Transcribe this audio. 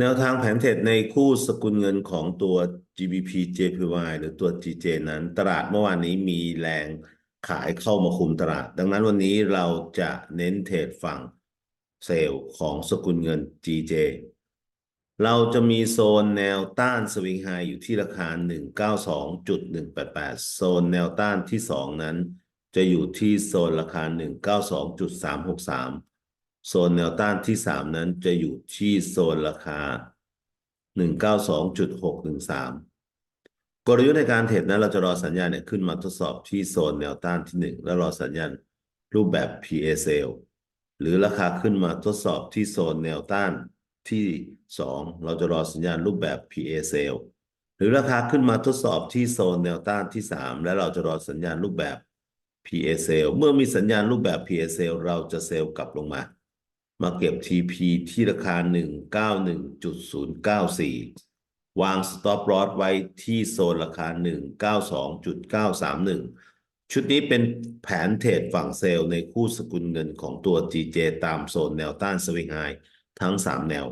แนวทางแผนเทรดในคู่สกุลเงินของตัว GBP JPY หรือตัว GJ นั้น ตลาดเมื่อวานนี้มีแรงขายเข้ามาคุมตลาด ดังนั้นวันนี้เราจะเน้นเทรดฝั่งเซลล์ของสกุลเงิน GJ เราจะมีโซนแนวต้านสวิงไฮอยู่ที่ราคา 192.188 โซนแนวต้านที่ 2 นั้น จะอยู่ที่โซนราคา 192.363 โซนแนวต้านที่ 3 นั้นจะอยู่ที่โซนราคา 192.613 กลยุทธ์ในการเทรดนั้นเราจะรอสัญญาณเนี่ยขึ้นมาทดสอบที่โซนแนวต้านที่ 1 แล้วรอสัญญาณรูปแบบ PA sale หรือราคาขึ้นมาทดสอบที่โซนแนวต้านที่ 2 เราจะรอสัญญาณรูปแบบ PA sale หรือราคาขึ้นมาทดสอบที่โซนแนวต้านที่ 3 และเราจะรอสัญญาณรูปแบบ PA sale เมื่อมีสัญญาณรูปแบบ PA sale เราจะเซลล์กลับลงมา มาเก็บ TP ที่ราคา 191.094 วาง stop loss ไว้ที่โซนราคา 192.931 ชุดนี้เป็นแผนเทรดฝั่งเซลล์ในคู่สกุลเงินของตัว GJ ตามโซนแนวต้านสวิงไฮทั้ง 3 แนว